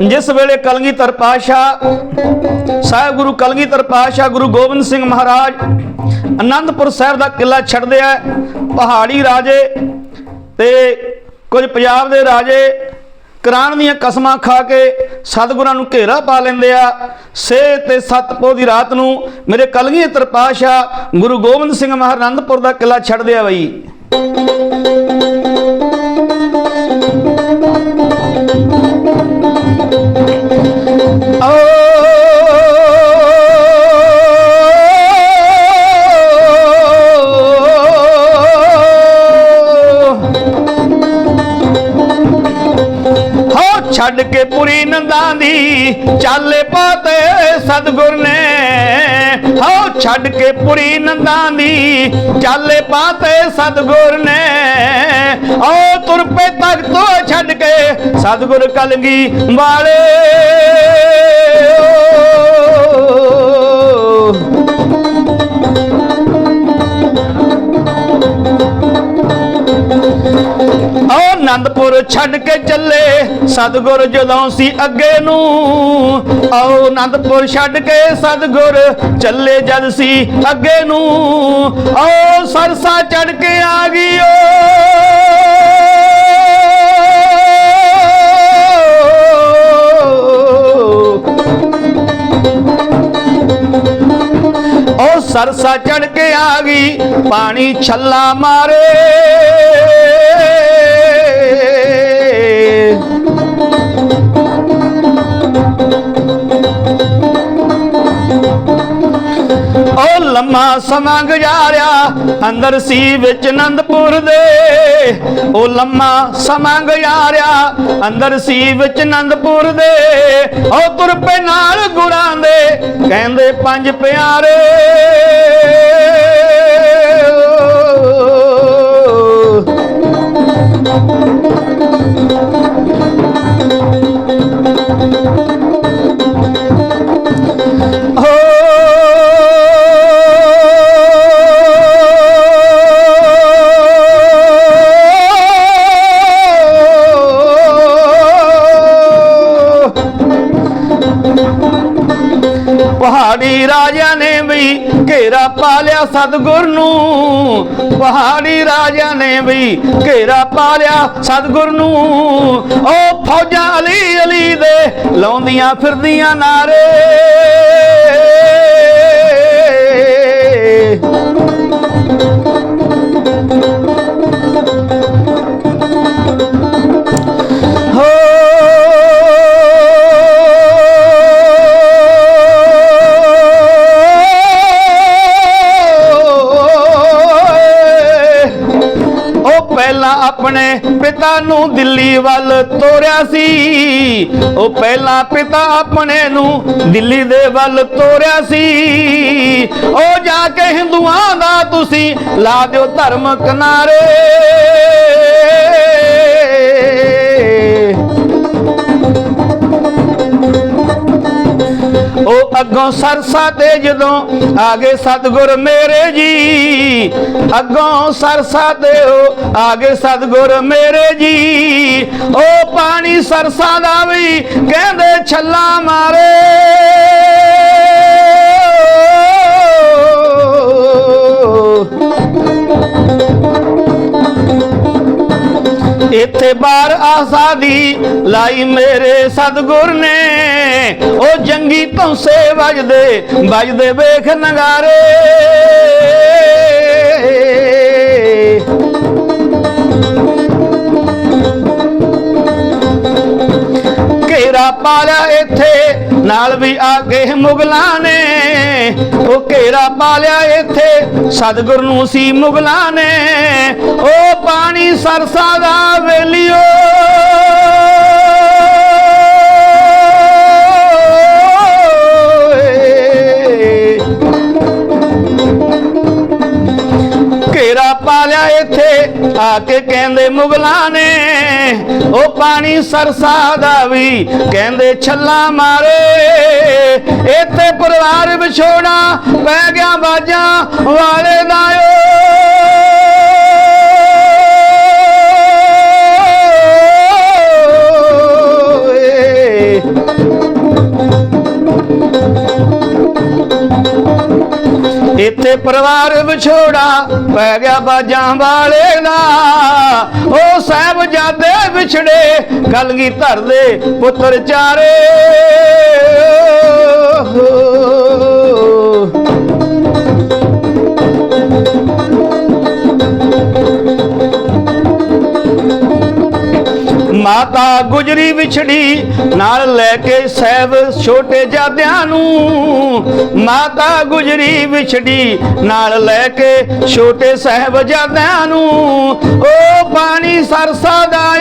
ਜਿਸ ਵੇਲੇ ਕਲਗੀਧਰ ਪਾਤਸ਼ਾਹ ਸਾਹਿਬ ਗੁਰੂ ਕਲਗੀਧਰ ਪਾਤਸ਼ਾਹ ਗੁਰੂ ਗੋਬਿੰਦ ਸਿੰਘ ਮਹਾਰਾਜ ਅਨੰਦਪੁਰ ਸਾਹਿਬ ਦਾ ਕਿਲਾ ਛੱਡਦੇ ਆ, ਪਹਾੜੀ ਰਾਜੇ ਤੇ ਕੁਝ ਪੰਜਾਬ ਦੇ ਰਾਜੇ ਕੁਰਾਨ ਦੀਆਂ ਕਸਮਾਂ ਖਾ ਕੇ ਸਤਿਗੁਰਾਂ ਨੂੰ ਘੇਰਾ ਪਾ ਲੈਂਦੇ ਆ। ਸੇ ਤੇ ਸਤਪੋ ਦੀ ਰਾਤ ਨੂੰ ਮੇਰੇ ਕਲਗੀਧਰ ਪਾਤਸ਼ਾਹ ਗੁਰੂ ਗੋਬਿੰਦ ਸਿੰਘ ਮਹਾਰਾਜ ਆਨੰਦਪੁਰ ਦਾ ਕਿਲਾ ਛੱਡਦੇ ਆ ਬਈ। ਛੱਡ ਕੇ ਪੁਰੀ ਨੰਦਾਂ ਦੀ। ਚਾਲੇ ਪਾਤੇ ਸਤਗੁਰ ਨੇ, ਹੋ ਛੱਡ ਕੇ ਪੁਰੀ ਨੰਦਾਂ ਦੀ। ਚਾਲੇ ਪਾਤੇ ਸਤਗੁਰ ਨੇ, ਓ ਤੁਰ ਪੇ ਤੱਕ ਤੋਂ ਛੱਡ ਕੇ ਸਤਗੁਰ ਕਲਗੀ ਵਾਲੇ। ਓ ਓ ਆਨੰਦਪੁਰ ਛੱਡ ਕੇ ਚੱਲੇ। ਸਤਗੁਰ ਜਦੋਂ ਸੀ ਅੱਗੇ ਨੂੰ, ਆਓ ਆਨੰਦਪੁਰ ਛੱਡ ਕੇ ਸਤਗੁਰ ਚੱਲੇ ਜਦ ਸੀ ਅੱਗੇ ਨੂੰ। ਆਓ ਸਰਸਾ ਚੜ ਕੇ ਆ ਗਈ ਓ। ਸਰਸਾ ਚੜ ਕੇ ਆ ਗਈ, ਪਾਣੀ ਛੱਲਾ ਮਾਰੇ। ਉਹ ਲੰਮਾ ਸਮਾਂ ਗੁਜ਼ਾਰਿਆ ਅੰਦਰ ਸੀ ਵਿੱਚ ਆਨੰਦਪੁਰ ਦੇ। ਉਹ ਲੰਮਾ ਸਮਾਂ ਗੁਜ਼ਾਰਿਆ ਅੰਦਰ ਸੀ ਵਿੱਚ ਆਨੰਦਪੁਰ ਦੇ। ਉਹ ਤੁਰ ਪਏ ਨਾਲ ਗੁਰਾਂ ਕਹਿੰਦੇ ਪੰਜ ਪਿਆਰੇ ਪਹਾੜੀ ਰਾਜਿਆਂ ਨੇ ਵੀ ਘੇਰਾ ਪਾ ਲਿਆ ਸਤਗੁਰ ਨੂੰ। ਪਹਾੜੀ ਰਾਜਿਆਂ ਨੇ ਵੀ ਘੇਰਾ ਪਾ ਲਿਆ ਸਤਗੁਰ ਨੂੰ। ਉਹ ਫੌਜਾਂ ਅਲੀ ਅਲੀ ਦੇ ਲਾਉਂਦੀਆਂ ਫਿਰਦੀਆਂ ਨਾਰੇ। ਆਪਣੇ ਪਿਤਾ ਨੂੰ ਦਿੱਲੀ ਵੱਲ ਤੋਰਿਆ ਸੀ। ਉਹ ਪਹਿਲਾਂ ਪਿਤਾ ਆਪਣੇ ਨੂੰ ਦਿੱਲੀ ਦੇ ਵੱਲ ਤੋਰਿਆ ਸੀ। ਉਹ ਜਾ ਕੇ ਹਿੰਦੂਆਂ ਦਾ ਤੁਸੀਂ ਲਾ ਦਿਓ ਧਰਮ ਕਿਨਾਰੇ। ਅੱਗੋਂ ਸਰਸਾ ਤੇ ਜਦੋਂ ਆ ਗਏ ਸਤਗੁਰ ਮੇਰੇ ਜੀ, ਅੱਗੋਂ ਸਰਸਾ ਤੇ ਉਹ ਆਗੇ ਸਤਗੁਰ ਮੇਰੇ ਜੀ। ਉਹ ਪਾਣੀ ਸਰਸਾ ਦਾ ਵੀ ਕਹਿੰਦੇ ਛੱਲਾ ਮਾਰੇ। ਇੱਥੇ ਬਾਰ ਆਸਾਦੀ ਲਾਈ ਮੇਰੇ ਸਤਗੁਰ ਨੇ। ਉਹ ਜੰਗੀ ਧੌਂਸੇ ਵੱਜਦੇ ਵੱਜਦੇ ਵੇਖ ਨਗਾਰੇ। ਘੇਰਾ ਪਾਲਿਆ ਇੱਥੇ, ਨਾਲ ਵੀ ਆ ਗਏ ਮੁਗਲਾਂ ਨੇ। ਉਹ ਪਾ ਲਿਆ ਇੱਥੇ। ਸਤਿਗੁਰ ਨੂੰ ਸੀ ਮੁਗਲਾਂ ਨੇ। ਉਹ ਪਾਣੀ ਸਰਸਾ ਦਾ ਵੇਲਿਓ। ਘੇਰਾ ਪਾ ਲਿਆ ਇੱਥੇ, ਆ ਕੇ ਕਹਿੰਦੇ ਮੁਗਲਾਂ ਨੇ। ਉਹ ਪਾਣੀ ਸਰਸਾ ਦਾ ਵੀ, ਕਹਿੰਦੇ ਛੱਲਾ ਮਾਰੇ। ਇੱਥੇ ਪਰਿਵਾਰ ਵਿਛੋੜਾ ਪੈ ਗਿਆ ਬਾਜਾਂ ਵਾਲੇ ਦਾ ਇੱਥੇ ਪਰਿਵਾਰ ਵਿਛੋੜਾ ਪੈ ਗਿਆ ਬਾਜਾਂ ਵਾਲੇ ਦਾ ਉਹ ਸਾਹਿਬਜ਼ਾਦੇ ਵਿਛੜੇ, ਕਲਗੀ ਧਰ ਦੇ ਪੁੱਤਰ ਚਾਰੇ। ਮਾਤਾ ਗੁਜਰੀ ਵਿਛੜੀ ਨਾਲ ਲੈ ਕੇ ਸਹਿਬ ਛੋਟੇ ਜਾਦਿਆਂ ਨੂੰ। ਮਾਤਾ ਗੁਜਰੀ ਵਿਛੜੀ ਨਾਲ ਲੈ ਕੇ ਛੋਟੇ ਸਹਿਬ ਜਾਦਿਆਂ ਨੂੰ। ਉਹ ਪਾਣੀ ਸਰਸਾ ਦਾ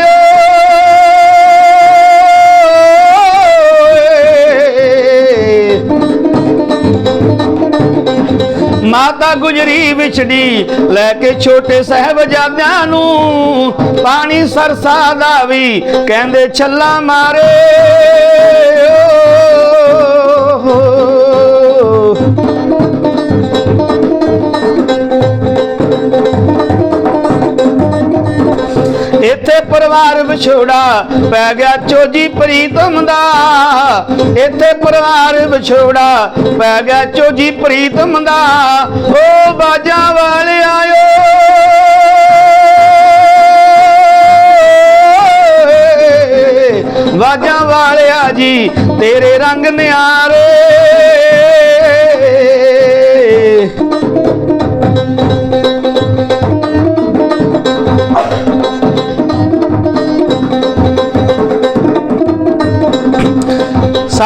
ਮਾਤਾ ਗੁਜਰੀ ਵਿਛੜੀ ਲੈ ਕੇ ਛੋਟੇ ਸਹਿਬਜ਼ਾਦਿਆਂ ਨੂੰ ਪਾਣੀ ਸਰਸਾ ਦਾ ਵੀ ਕਹਿੰਦੇ ਛੱਲਾ ਮਾਰੇ। ਇੱਥੇ ਪਰਿਵਾਰ ਵਿਛੋੜਾ ਪੈ ਗਿਆ ਚੋਜੀ ਪ੍ਰੀਤਮ ਦਾ ਇੱਥੇ ਪਰਿਵਾਰ ਵਿਛੋੜਾ ਪੈ ਗਿਆ ਚੋਜੀ ਪ੍ਰੀਤਮ ਦਾ ਓ ਬਾਜਾਂ ਵਾਲੇ ਆਇਓ ਬਾਜਾਂ ਵਾਲਿਆ ਜੀ, ਤੇਰੇ ਰੰਗ ਨਿਆਰੇ।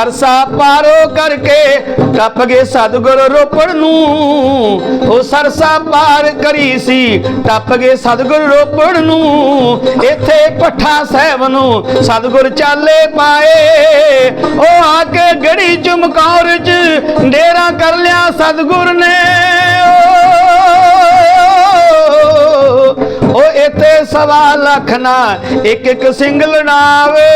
ਸਰਸਾ ਪਾਰੋ ਕਰਕੇ ਟੱਪ ਗਏ ਸਤਗੁਰ ਰੋਪੜ ਨੂੰ। ਉਹ ਸਰਸਾ ਪਾਰ ਕਰੀ ਸੀ, ਟੱਪ ਗਏ ਸਤਗੁਰ ਰੋਪੜ ਨੂੰ। ਇੱਥੇ ਪੱਠਾ ਸਾਹਿਬ ਨੂੰ ਸਤਗੁਰ ਚਾਲੇ ਪਾਏ। ਉਹ ਆ ਕੇ ਗੜੀ ਚਮਕੌਰ ਚ ਡੇਰਾ ਕਰ ਲਿਆ ਸਤਗੁਰ ਨੇ। ਉਹ ਇੱਥੇ ਸਵਾ ਲੱਖ ਨਾ ਇੱਕ ਇੱਕ ਸਿੰਗਲ ਨਾਵੇ।